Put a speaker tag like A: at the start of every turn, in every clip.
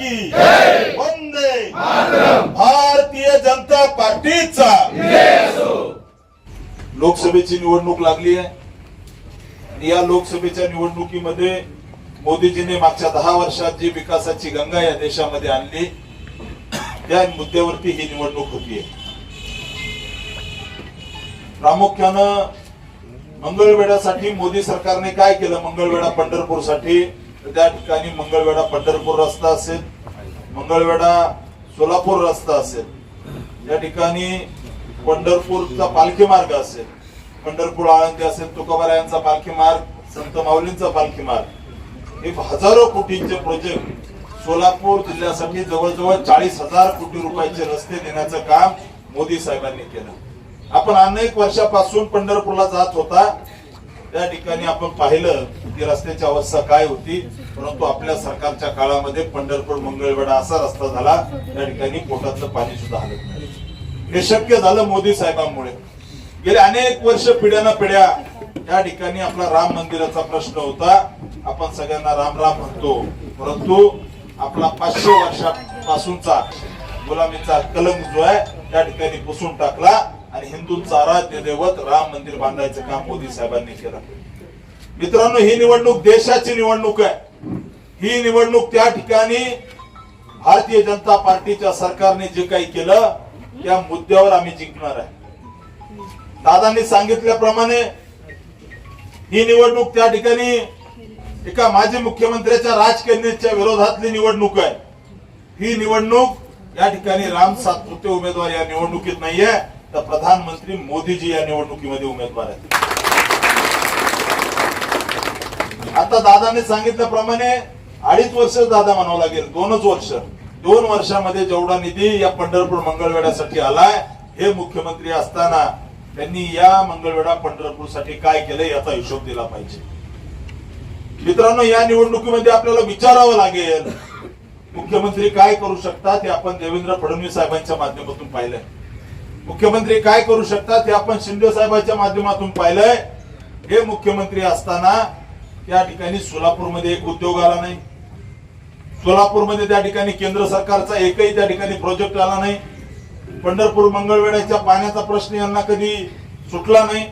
A: की वंदे भारतीय जनता पार्टीचा. लोकसभेची निवडणूक लागली आहे. आणि या लोकसभेच्या निवडणुकीमध्ये मोदीजीने मागच्या दहा वर्षात जी विकासाची गंगा या देशामध्ये आणली त्या मुद्द्यावरती ही निवडणूक होतीये प्रामुख्यानं मंगळवेढ्यासाठी मोदी सरकारने काय केलं? मंगळवेढा पंढरपूरसाठी. तर त्या ठिकाणी मंगळवेढा पंढरपूर रस्ता असेल मंगळवेढा सोलापूर रस्ता असेल या ठिकाणी पंढरपूरचा पालखी मार्ग असेल पंढरपूर आळंदी असेल तुकोबारायांचा पालखी मार्ग संत माऊलींचा पालखी मार्ग हे हजारो कोटींचे प्रोजेक्ट सोलापूर जिल्ह्यासाठी जवळजवळ चाळीस हजार कोटी रुपयाचे रस्ते देण्याचं काम मोदी साहेबांनी केलं. आपण अनेक वर्षापासून पंढरपूरला जात होता. त्या ठिकाणी आपण पाहिलं की रस्त्याची अवस्था काय होती परंतु आपल्या सरकारच्या काळामध्ये पंढरपूर मंगळवेढा असा रस्ता झाला त्या ठिकाणी पोटातलं पाणी सुद्धा हलत नाही. हे शक्य झालं मोदी साहेबांमुळे. गेले अनेक वर्ष पिढ्याना पिढ्या या ठिकाणी आपला राम मंदिराचा प्रश्न होता. आपण सगळ्यांना राम राम म्हणतो परंतु आपला पाचशे वर्षापासूनचा गुलामीचा कलंक जो आहे त्या ठिकाणी पुसून टाकला. आणि हिंदूंचा आराध्य दैवत राम मंदिर बांधायचं काम मोदी साहेबांनी केलं. मित्रांनो ही निवडणूक देशाची निवडणूक आहे. ही निवडणूक त्या ठिकाणी भारतीय जनता पार्टीच्या सरकारने जे काही केलं त्या मुद्द्यावर आम्ही जिंकणार आहे. दादांनी सांगितल्याप्रमाणे ही निवडणूक त्या ठिकाणी एका माजी मुख्यमंत्र्याच्या राजकन्याच्या विरोधातली निवडणूक आहे. ही निवडणूक या ठिकाणी राम सातपुते उमेदवार या निवडणुकीत नाहीये. तर प्रधानमंत्री मोदीजी या निवडणुकीमध्ये उमेदवार आहेत. आता दादाने सांगितल्याप्रमाणे अडीच वर्ष दादा म्हणावं लागेल दोनच वर्ष. दोन वर्षामध्ये जेवढा निधी या पंढरपूर मंगळवेढ्यासाठी आलाय हे मुख्यमंत्री असताना त्यांनी या मंगळवेढा पंढरपूरसाठी काय केलं याचा हिशोब दिला पाहिजे. मित्रांनो या निवडणुकीमध्ये आपल्याला विचारावं लागेल मुख्यमंत्री काय करू शकतात हे आपण देवेंद्र फडणवीस साहेबांच्या माध्यमातून पाहिलंय. मुख्यमंत्री काय करू शकतात हे आपण शिंदे साहेबांच्या माध्यमातून पाहिलंय. हे मुख्यमंत्री असताना त्या ठिकाणी सोलापूरमध्ये एक उद्योग आला नाही. सोलापूरमध्ये त्या ठिकाणी केंद्र सरकारचा एकही त्या ठिकाणी प्रोजेक्ट आला नाही. पंढरपूर मंगळवेढ्याच्या पाण्याचा प्रश्न यांना कधी सुटला नाही.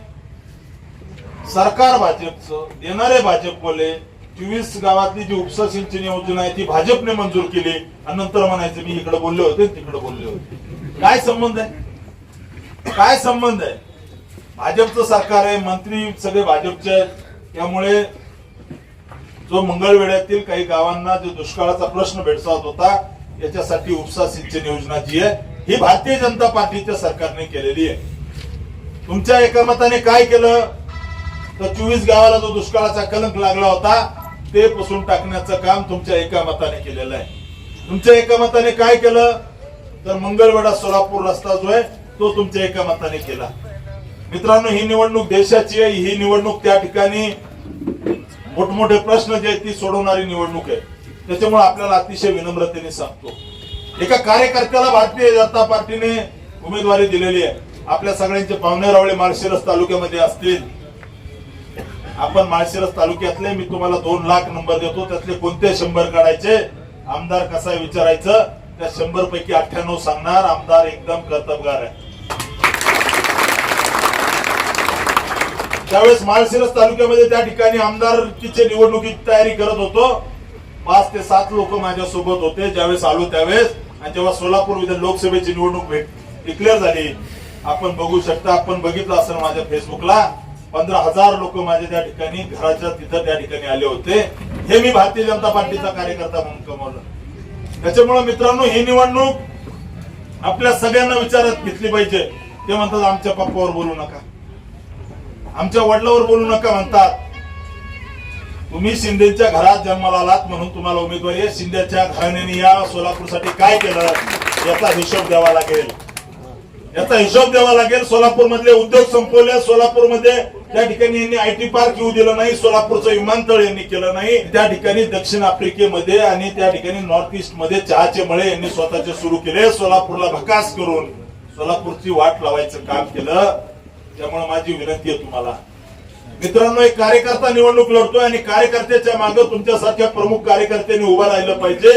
A: सरकार भाजपचं देणारे भाजप बोलले चोवीस गावातली जी उपसा सिंचन योजना आहे ती भाजपने मंजूर केली. आणि नंतर म्हणायचं मी इकडे बोलले होते तिकडे बोलले होते. काय संबंध आहे? काय संबंध आहे? भाजपचं सरकार आहे मंत्री सगळे भाजपचे आहेत. त्यामुळे जो मंगळवेड्यातील काही गावांना जो दुष्काळाचा प्रश्न भेडसावत होता याच्यासाठी उपसा सिंचन योजना जी आहे ही भारतीय जनता पार्टीच्या सरकारने केलेली आहे. तुमच्या एकमताने काय केलं? तर चोवीस गावाला जो दुष्काळाचा कलंक लागला होता ते पुसून टाकण्याचं काम तुमच्या एका मताने केलेलं आहे. तुमच्या एका मताने काय केलं? तर मंगळवेढा सोलापूर रस्ता जो आहे तो तुमच्या एका मताने केला. मित्रांनो ही निवडणूक देशाची आहे. ही निवडणूक त्या ठिकाणी मोठमोठे प्रश्न जे आहेत ती सोडवणारी निवडणूक आहे. त्याच्यामुळे आपल्याला अतिशय विनम्रतेने सांगतो. एका कार्यकर्त्याला भारतीय जनता पार्टीने उमेदवारी दिलेली आहे. आपल्या सगळ्यांचे पाहुणे रावळे माळशिरस तालुक्यामध्ये असतील. आपण माळशिरस तालुक्यातले मी तुम्हाला दोन लाख नंबर देतो. त्यातले कोणते शंभर काढायचे? आमदार कसा विचारायचं? त्या शंभर पैकी अठ्ठ्याण्णव सांगणार. आमदार एकदम कर्तबगार आहे. त्यावेळेस माळशिरस तालुक्यामध्ये त्या ठिकाणी आमदारकीचे निवडणुकीची तयारी करत होतो पाच ते सात लोक माझ्या सोबत होते ज्यावेळेस आलो त्यावेळेस. आणि जेव्हा सोलापूर विधान लोकसभेची निवडणूक डिक्लेअर झाली आपण बघू शकता आपण बघितलं असेल माझ्या फेसबुकला पंधरा हजार लोक माझ्या त्या ठिकाणी घराच्या तिथं त्या ठिकाणी आले होते. हे मी भारतीय जनता पार्टीचा कार्यकर्ता म्हणून कमवलं. त्याच्यामुळे मित्रांनो ही निवडणूक आपल्या सगळ्यांना विचारात घेतली पाहिजे. ते म्हणतात आमच्या पप्पावर बोलू नका. आमच्या वडिलावर बोलू नका म्हणतात. तुम्ही शिंदेच्या घरात जन्माला आलात म्हणून तुम्हाला उमेदवारी आहे. शिंदेच्या घराण्याने या सोलापूरसाठी काय केलं? याचा हिशोब द्यावा लागेल. याचा हिशोब द्यावा लागेल. सोलापूर मधले उद्योग संपवले. सोलापूरमध्ये त्या ठिकाणी यांनी आय टी पार्क येऊ दिलं नाही. सोलापूरचं विमानतळ यांनी केलं नाही. त्या ठिकाणी दक्षिण आफ्रिकेमध्ये आणि त्या ठिकाणी नॉर्थ ईस्टमध्ये चहाचे मळे यांनी स्वतःचे सुरू केले. सोलापूरला भकास करून सोलापूरची वाट लावायचं काम केलं. त्यामुळे माझी विनंती आहे तुम्हाला. मित्रांनो एक कार्यकर्ता निवडणूक लढतोय आणि कार्यकर्त्याच्या मागे तुमच्यासारख्या प्रमुख कार्यकर्त्यांनी उभं राहिलं पाहिजे.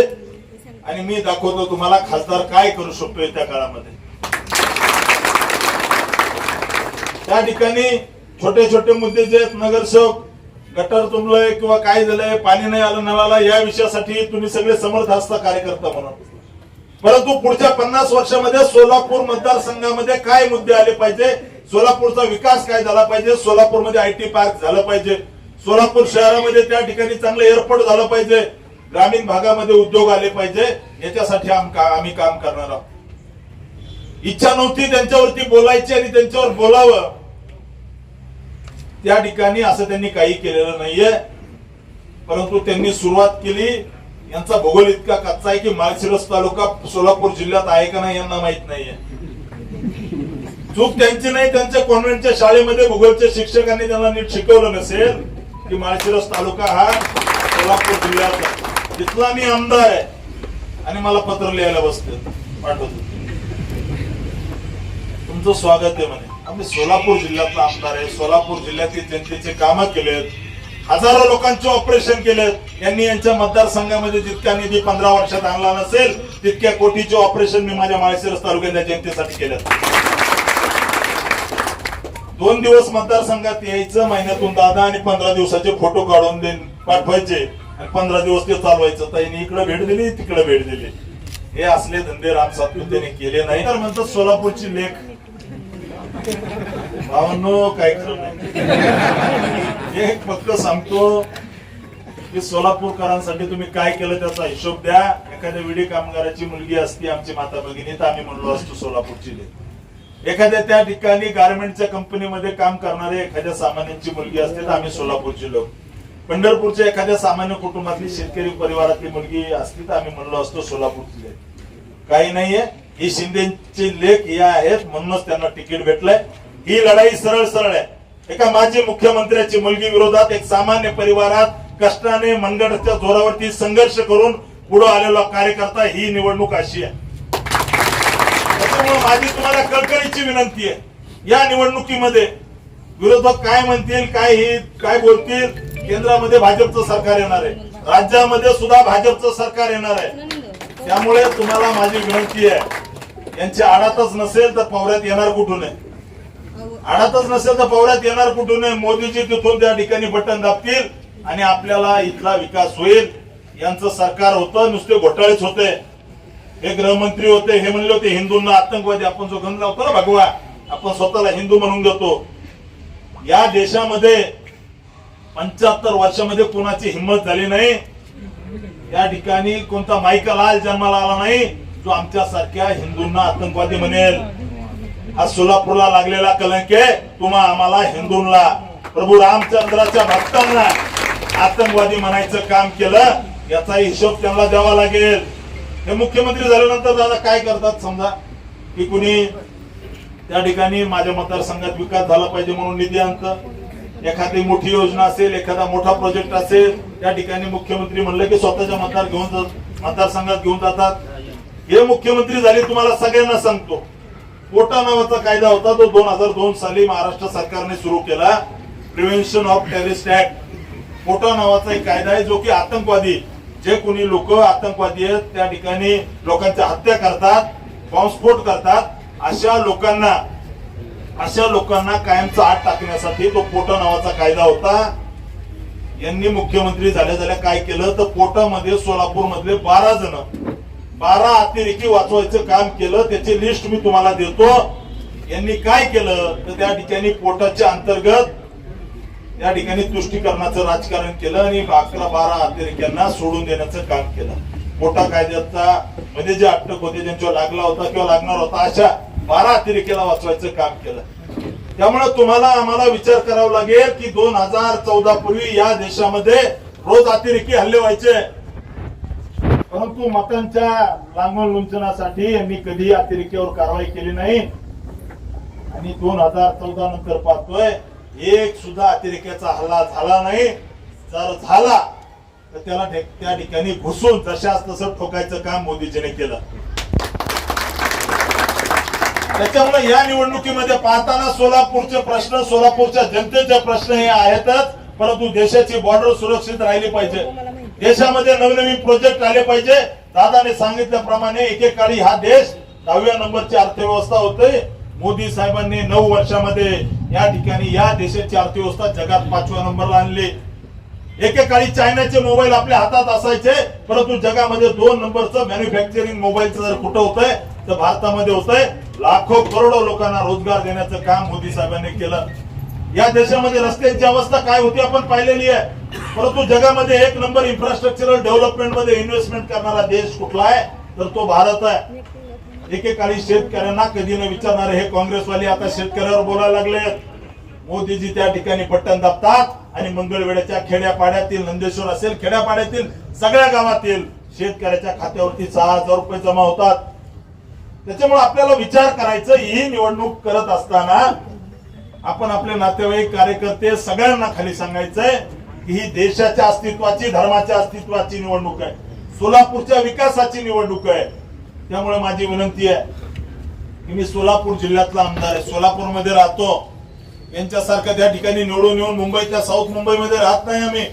A: आणि मी दाखवतो तुम्हाला खासदार काय करू शकतोय त्या काळामध्ये. त्या ठिकाणी छोटे छोटे मुद्दे जे आहेत नगरसेवक गटर तुंबलंय किंवा काय झालंय पाणी नाही आलं नळाला या विषयासाठी तुम्ही सगळे समर्थ असता कार्यकर्ता म्हणून. परंतु पुढच्या पन्नास वर्षामध्ये सोलापूर मतदारसंघामध्ये काय मुद्दे आले पाहिजे सोलापूरचा विकास काय झाला पाहिजे? सोलापूरमध्ये आय टी पार्क झालं पाहिजे. सोलापूर शहरामध्ये त्या ठिकाणी चांगलं एअरपोर्ट झालं पाहिजे. ग्रामीण भागामध्ये उद्योग आले पाहिजे. याच्यासाठी आम्ही काम करणार आहोत. इच्छा नव्हती त्यांच्यावरती बोलायची आणि त्यांच्यावर बोलावं. त्या ठिकाणी असं त्यांनी काही केलेलं नाहीये. परंतु त्यांनी सुरुवात केली. यांचा भूगोल इतका कच्चा आहे की माळशिरस तालुका सोलापूर जिल्ह्यात आहे का नाही यांना माहीत नाहीये. चूक त्यांची नाही त्यांच्या कॉन्व्हेंटच्या शाळेमध्ये भूगोलच्या शिक्षकांनी त्यांना नीट शिकवलं नसेल की माळशिरस तालुका हा सोलापूर जिल्ह्याचा. तिथला मी आमदार आहे. आणि मला पत्र लिहायला बसते. पाठवतो. तुमचं स्वागत आहे म्हणे. आम्ही सोलापूर जिल्ह्यातला आमदार आहे. सोलापूर जिल्ह्यातील जनतेचे कामं केलेत हजारो लोकांचे ऑपरेशन केलेत यांनी यांच्या मतदारसंघामध्ये जितका निधी पंधरा वर्षात आणला नसेल तितक्या कोटीचे ऑपरेशन मी माझ्या माळशिरस तालुक्यातल्या जनतेसाठी केलं दोन दिवस मतदारसंघात यायचं महिन्यातून दादा आणि पंधरा दिवसाचे फोटो काढून दे पाठवायचे. आणि पंधरा दिवस ते चालवायचं. ताईने इकडे भेट दिली तिकडे भेट दिली. हे असले धंदे राम सातपुतेने केले नाही. तर म्हणतात सोलापूरची लेख. भावनो काय खरं नाही. एक फक्त सांगतो की सोलापूरकरांसाठी तुम्ही काय केलं त्याचा हिशोब द्या. एखाद्या विडी कामगाराची मुलगी असती आमची माता भगिनी तर आम्ही म्हणलो असतो सोलापूरची लेख. एखाद्या त्या ठिकाणी गारमेंटच्या कंपनीमध्ये काम करणाऱ्या एखाद्या सामान्यांची मुलगी असते तर आम्ही सोलापूरचे लोक. पंढरपूरच्या एखाद्या सामान्य कुटुंबातली शेतकरी परिवारातली मुलगी असती तर आम्ही म्हणलो असतो सोलापूरची काही नाहीये. ही शिंदेचे लेख या आहेत. म्हणूनच त्यांना तिकीट भेटलंय. ही लढाई सरळ सरळ आहे. एका माजी मुख्यमंत्र्याची मुलगी विरोधात एक सामान्य परिवारात कष्टाने मनगडच्या जोरावरती संघर्ष करून पुढे आलेला कार्यकर्ता ही निवडणूक अशी आहे. त्याच्यामुळे माझी तुम्हाला कळकळीची विनंती आहे. या निवडणुकीमध्ये विरोधक काय म्हणतील काय हे काय बोलतील केंद्रामध्ये भाजपचं सरकार येणार आहे. राज्यामध्ये सुद्धा भाजपचं सरकार येणार आहे. त्यामुळे तुम्हाला माझी विनंती आहे. यांची आडातच नसेल तर पवऱ्यात येणार कुठून आहे? आडातच नसेल तर पवऱ्यात येणार कुठून आहे? मोदीजी तिथून त्या ठिकाणी बटन दाबतील आणि आपल्याला इथला विकास होईल. यांचं सरकार होतं नुसते घोटाळेच होते. हे गृहमंत्री होते हे म्हणले होते हिंदूंना आतंकवादी आपण जो गंध लावतो ना भगवा आपण स्वतःला हिंदू म्हणून घेतो. या देशामध्ये पंच्याहत्तर वर्षामध्ये कोणाची हिंमत झाली नाही. या ठिकाणी कोणता माईका लाल जन्माला आला नाही जो आमच्या सारख्या हिंदूंना आतंकवादी म्हणेल. हा सोलापूरला लागलेला कलंके तुम्हा आम्हाला हिंदूंना प्रभू रामचंद्राच्या भक्तांना आतंकवादी म्हणायचं काम केलं याचा हिशोब त्यांना द्यावा लागेल. हे मुख्यमंत्री झाल्यानंतर दादा काय करतात समजा? की कुणी त्या ठिकाणी माझ्या मतदारसंघात विकास झाला पाहिजे म्हणून निधी आणतं. एखादी मोठी योजना असेल एखादा मोठा प्रोजेक्ट असेल त्या ठिकाणी मुख्यमंत्री म्हणलं की स्वतःच्या मतदार घेऊन मतदारसंघात घेऊन जातात. हे मुख्यमंत्री झाले तुम्हाला सगळ्यांना सांगतो. कोटा नावाचा कायदा होता तो दोन हजार दोन साली महाराष्ट्र सरकारने सुरू केला. प्रिव्हेन्शन ऑफ टेरिस्ट ऍक्ट कोटा नावाचा एक कायदा आहे जो की आतंकवादी जे कोणी लोक आतंकवादी आहेत त्या ठिकाणी लोकांच्या हत्या करतात बॉम्बस्फोट करतात अशा लोकांना अशा लोकांना कायमचा आत टाकण्यासाठी तो पोटा नावाचा कायदा होता. यांनी मुख्यमंत्री झाल्या झाल्या काय केलं? तर पोटामध्ये सोलापूर मधले बारा जण बारा अतिरेकी वाचवायचं काम केलं. त्याची लिस्ट मी तुम्हाला देतो. यांनी काय केलं? तर त्या ठिकाणी पोटाच्या अंतर्गत या ठिकाणी तुष्टीकरणाचं राजकारण केलं आणि अकरा बारा अतिरेक्यांना सोडून देण्याचं काम केलं. मोठा कायद्याचा म्हणजे जे अटक होते ज्यांच्यावर लागला होता किंवा लागणार होता अशा बारा अतिरेकीला वाचवायचं काम केलं. त्यामुळे तुम्हाला आम्हाला विचार करावा लागेल की दोन हजार चौदा पूर्वी या देशामध्ये रोज अतिरेकी हल्ले व्हायचे. परंतु मतांच्या लांगण लुंचनासाठी यांनी कधी अतिरेकीवर कारवाई केली नाही. आणि दोन हजार चौदा नंतर पाहतोय एक सुद्धा अतिरेक्याचा हल्ला झाला नाही. जर झाला तर त्याला त्या ठिकाणी घुसून जशाच तसं ठोकायचं काम मोदीजीने केलं. त्याच्यामुळे या निवडणुकीमध्ये पाहताना सोलापूरचे प्रश्न सोलापूरच्या जनतेचे प्रश्न हे आहेतच. परंतु देशाची बॉर्डर सुरक्षित राहिली पाहिजे. देशामध्ये नवनवीन प्रोजेक्ट आले पाहिजे. दादाने सांगितल्याप्रमाणे एकेकाळी हा देश दहाव्या नंबरची अर्थव्यवस्था होते. मोदी साहेबांनी नऊ वर्षामध्ये या ठिकाणी या देशाची अर्थव्यवस्था जगात पाचव्या नंबरला आणली. एकेकाळी चायनाचे मोबाईल आपल्या हातात असायचे परंतु जगामध्ये दोन नंबरचं मॅन्युफॅक्चरिंग मोबाईलचं जर कुठं होतंय तर भारतामध्ये होतंय. लाखो करोडो लोकांना रोजगार देण्याचं काम मोदी साहेबांनी केलं. या देशामध्ये रस्त्यांची अवस्था काय होती आपण पाहिलेली आहे. परंतु जगामध्ये एक नंबर इन्फ्रास्ट्रक्चरल डेव्हलपमेंटमध्ये इन्व्हेस्टमेंट करणारा देश कुठला आहे? तर तो भारत आहे. एकेकाळी शेतकऱ्यांना कधी न विचारणारे हे काँग्रेसवाले आता शेतकऱ्यावर बोलायला लागले मोदीजी त्या ठिकाणी बटन दाबतात आणि मंगळवेड्याच्या खेड्यापाड्यातील नंदेश्वर असेल खेड्यापाड्यातील सगळ्या गावातील शेतकऱ्याच्या खात्यावरती सहा हजार रुपये जमा होतात. त्याच्यामुळे आपल्याला विचार करायचं ही निवडणूक करत असताना आपण आपले नातेवाईक कार्यकर्ते सगळ्यांना खाली सांगायचंय की ही देशाच्या अस्तित्वाची धर्माच्या अस्तित्वाची निवडणूक आहे. सोलापूरच्या विकासाची निवडणूक आहे. त्यामुळे माझी विनंती आहे की मी सोलापूर जिल्ह्यातला आमदार आहे. सोलापूरमध्ये राहतो. यांच्यासारखं त्या ठिकाणी निवडून येऊन मुंबईच्या साऊथ मुंबईमध्ये राहत नाही आम्ही.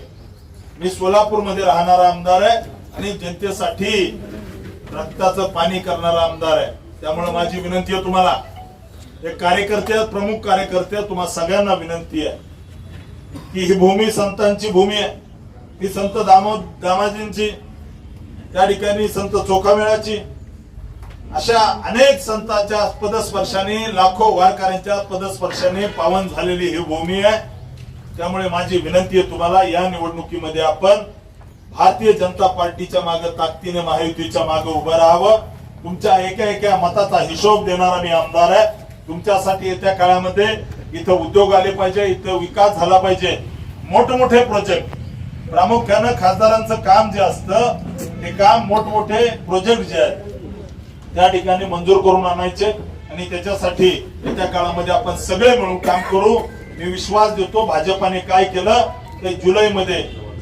A: मी सोलापूरमध्ये राहणारा आमदार आहे आणि जनतेसाठी रक्ताचं पाणी करणारा आमदार आहे. त्यामुळे माझी विनंती आहे तुम्हाला. हे कार्यकर्ते प्रमुख कार्यकर्ते आहेत, सगळ्यांना विनंती आहे की ही भूमी संतांची भूमी आहे. ही संत दामो दामाजींची त्या ठिकाणी संत चोखामेळाची अशा अनेक संतांच्या पदस्पर्शाने लाखो वारकऱ्यांच्या पदस्पर्शाने पावन झालेली ही भूमी आहे. त्यामुळे माझी विनंती आहे तुम्हाला या निवडणुकीमध्ये आपण भारतीय जनता पार्टीच्या मागे ताकदीने महायुतीच्या मागे उभं राहावं. तुमच्या एका एका मताचा हिशोब देणारा मी आमदार आहे. तुमच्यासाठी येत्या काळामध्ये इथं उद्योग आले पाहिजे इथं विकास झाला पाहिजे. मोठमोठे प्रोजेक्ट प्रामुख्यानं खासदारांचं काम जे असतं ते काम मोठमोठे प्रोजेक्ट जे आहेत. त्या ठिकाणी मंजूर करून आणायचे आणि त्याच्यासाठी येत्या काळामध्ये आपण सगळे मिळून काम करू. मी विश्वास देतो भाजपाने काय केलं ते जुलैमध्ये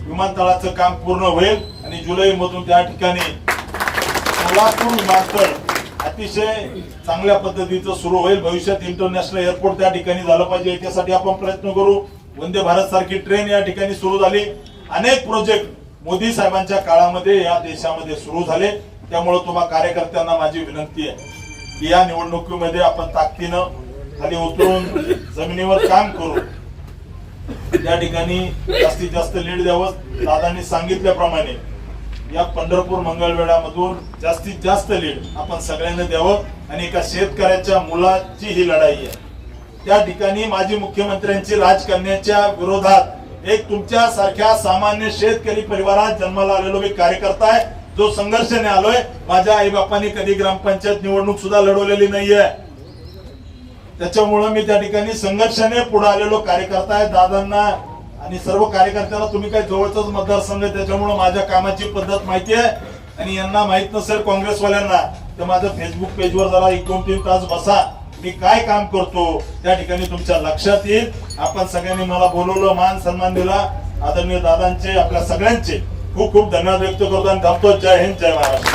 A: विमानतळाचं काम पूर्ण होईल आणि जुलै मधून त्या ठिकाणी सोलापूर विमानतळ अतिशय चांगल्या पद्धतीचं सुरू होईल. भविष्यात इंटरनॅशनल एअरपोर्ट त्या ठिकाणी झालं पाहिजे याच्यासाठी आपण प्रयत्न करू. वंदे भारत सारखी ट्रेन या ठिकाणी सुरू झाली. अनेक प्रोजेक्ट मोदी साहेबांच्या काळामध्ये या देशामध्ये सुरू झाले. त्यामुळे तुम्हा कार्यकर्त्यांना माझी विनंती आहे की या निवडणुकीमध्ये आपण ताकदीनं खाली उतरून जमिनीवर काम करू त्या ठिकाणी जास्तीत जास्त लीड द्यावं. दादांनी सांगितल्याप्रमाणे या पंढरपूर मंगळवेढामधून जास्तीत जास्त लीड आपण सगळ्यांना द्यावं आणि एका शेतकऱ्याच्या मुलाची ही लढाई आहे. त्या ठिकाणी माजी मुख्यमंत्र्यांची राजकन्याच्या विरोधात एक तुमच्या सारख्या सामान्य शेतकरी परिवारात जन्माला आलेलो मी कार्यकर्ता आहे. जो संघर्षाने आलोय माझ्या आई बापांनी कधी ग्रामपंचायत निवडणूक सुद्धा लढवलेली नाहीये. त्याच्यामुळं मी त्या ठिकाणी संघर्षाने पुढे आलेलो कार्यकर्ता आहे दादांना आणि सर्व कार्यकर्त्यांना तुम्ही काय जवळच मतदारसंघ त्याच्यामुळे त्याच्यामुळं माझ्या कामाची पद्धत माहिती आहे आणि यांना माहीत नसेल काँग्रेसवाल्यांना तर माझ्या फेसबुक पेजवर जरा एक दोन तीन तास बसा. मी काय काम करतो त्या ठिकाणी तुमच्या लक्षात येईल. आपण सगळ्यांनी मला बोलवलं मान सन्मान दिला. आदरणीय दादांचे आपल्या सगळ्यांचे. खूप खूप धन्यवाद व्यक्त करतो आणि थांबतो. जय हिंद जय महाराष्ट्र.